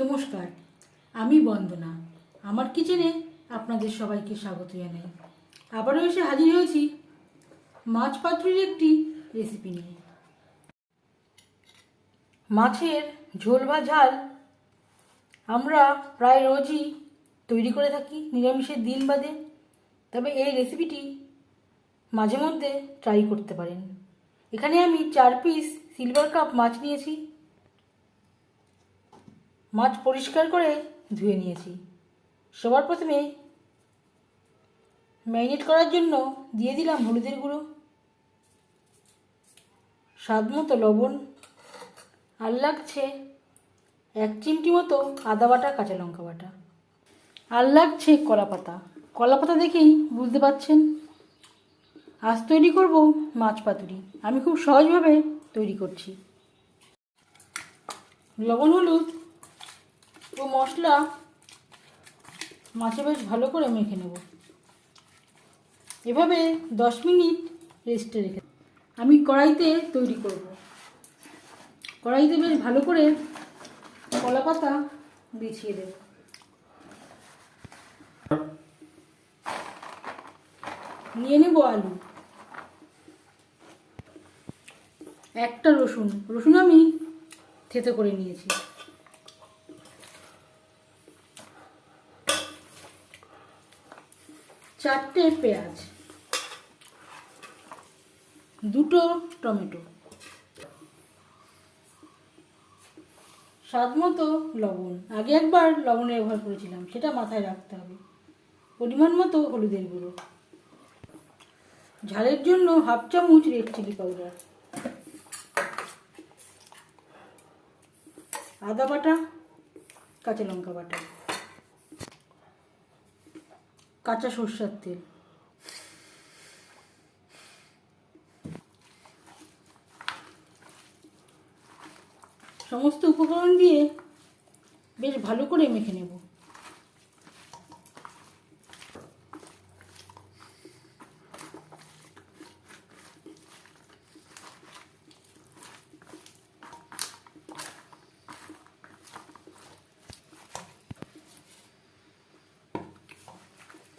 নমস্কার, আমি বন্দনা। আমার কিচেনে আপনাদের সবাইকে স্বাগত জানাই। আবারও এসে হাজির হয়েছি মাছ পাতুরির একটি রেসিপি নিয়ে। মাছের ঝোল বা ঝাল আমরা প্রায় রোজই তৈরি করে থাকি, নিরামিষের দিন বাদে। তবে এই রেসিপিটি মাঝে মধ্যে ট্রাই করতে পারেন। এখানে আমি চার পিস সিলভার কাপ মাছ নিয়েছি। মাছ পরিষ্কার করে ধুয়ে নিয়েছি। সবার প্রথমে ম্যারিনেট করার জন্য দিয়ে দিলাম হলুদের গুঁড়ো, স্বাদ মতো লবণ, আর লাগছে এক চিমটি মতো আদা বাটা, কাঁচা লঙ্কা বাটা। আর লাগছে কলা পাতা। কলা পাতা দেখেই বুঝতে পাচ্ছেন, আজ তৈরি করব মাছ পাতুরি। আমি খুব সহজভাবে তৈরি করছি। লবণ, হলুদ ও মশলা মাছে বেশ ভালো করে মেখে নেব। এভাবে দশ মিনিট রেস্টে রেখে আমি কড়াইতে তৈরি করব। কড়াইতে বেশ ভালো করে কলা পাতা বিছিয়ে দেব। নিয়ে নেব আলু। একটা রসুন। রসুন আমি থেতো করে নিয়েছি। চারটে পেঁয়াজ। দুটো টমেটো। স্বাদ মতো লবণ। আগে একবার লবণের ব্যবহার করেছিলাম, সেটা মাথায় রাখতে হবে। পরিমাণ মতো হলুদের গুঁড়ো। ঝালের জন্য হাফ চামচ রেড চিলি পাউডার আদা বাটা, কাঁচা লঙ্কা বাটা। কাঁচা সর্ষার তেল। সমস্ত উপকরণ দিয়ে বেশ ভালো করে মেখে নেব।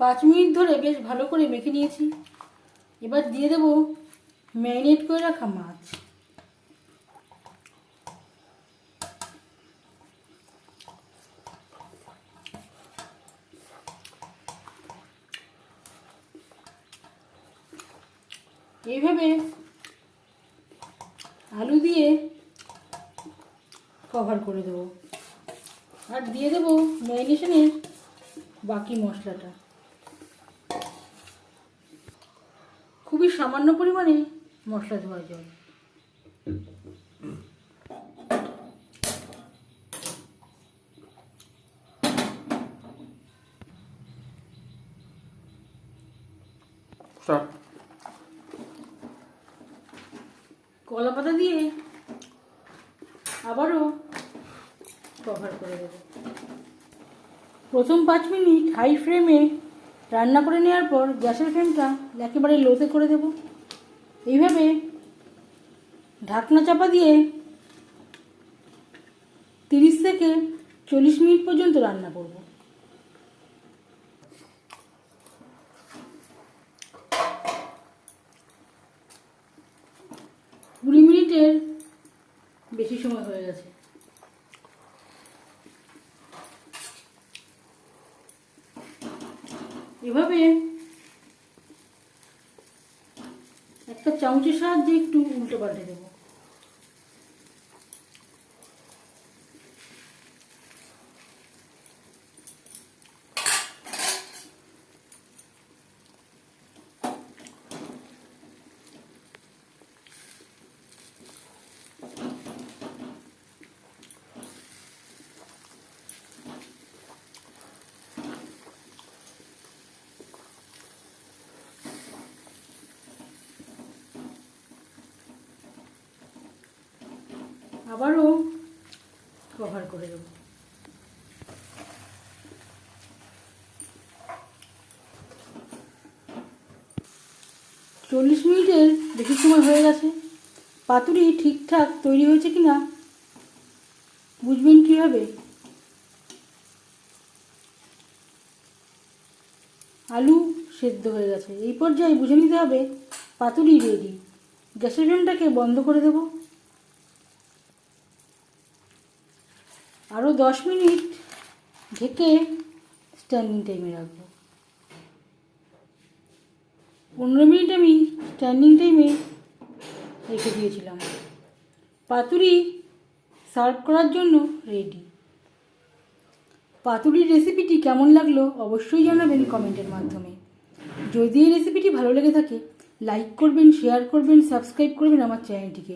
পাঁচ মিনিট ধরে বেশ ভালো করে মেখে নিয়েছি। এবার দিয়ে দেব ম্যারিনেট করে রাখা মাছ। এইভাবে আলু দিয়ে কভার করে দেবো। আর দিয়ে দেবো ম্যারিনেশনের বাকি মশলাটা। খুবই সামান্য পরিমাণে মশলা ধোয়া জল. কলা পাতা দিয়ে আবারও কভার করে দেবো প্রথম পাঁচ মিনিট হাই ফ্লেমে রান্না করে নেওয়ার পর গ্যাসের ফ্লেমটা একেবারে লোতে করে দেব। এইভাবে ঢাকনা চাপা দিয়ে তিরিশ থেকে চল্লিশ মিনিট পর্যন্ত রান্না করব। কুড়ি মিনিটের বেশি সময় হয়ে গেছে। এভাবে একটা চামচের সাহায্যে একটু উল্টো পাল্টে দেবো। আবারও কভার করে দেবো। চল্লিশ মিনিটের বেশি সময় হয়ে গেছে। পাতুরি ঠিকঠাক তৈরি হয়েছে কি না বুঝবেন কীভাবে? আলু সেদ্ধ হয়ে গেছে। এই পর্যায়ে বুঝে নিতে হবে পাতুরি রেডি গ্যাসের ফ্লেমটাকে বন্ধ করে দেবো। আরও দশ মিনিট ঢেকে স্ট্যান্ডিং টাইমে রাখব। পনেরো মিনিট আমি স্ট্যান্ডিং টাইমে রেখে দিয়েছিলাম। পাতুরি সার্ভ করার জন্য রেডি পাতুরির রেসিপিটি কেমন লাগল অবশ্যই জানাবেন কমেন্টের মাধ্যমে। যদি এই রেসিপিটি ভালো লেগে থাকে লাইক করবেন শেয়ার করবেন সাবস্ক্রাইব করবেন আমার চ্যানেলটিকে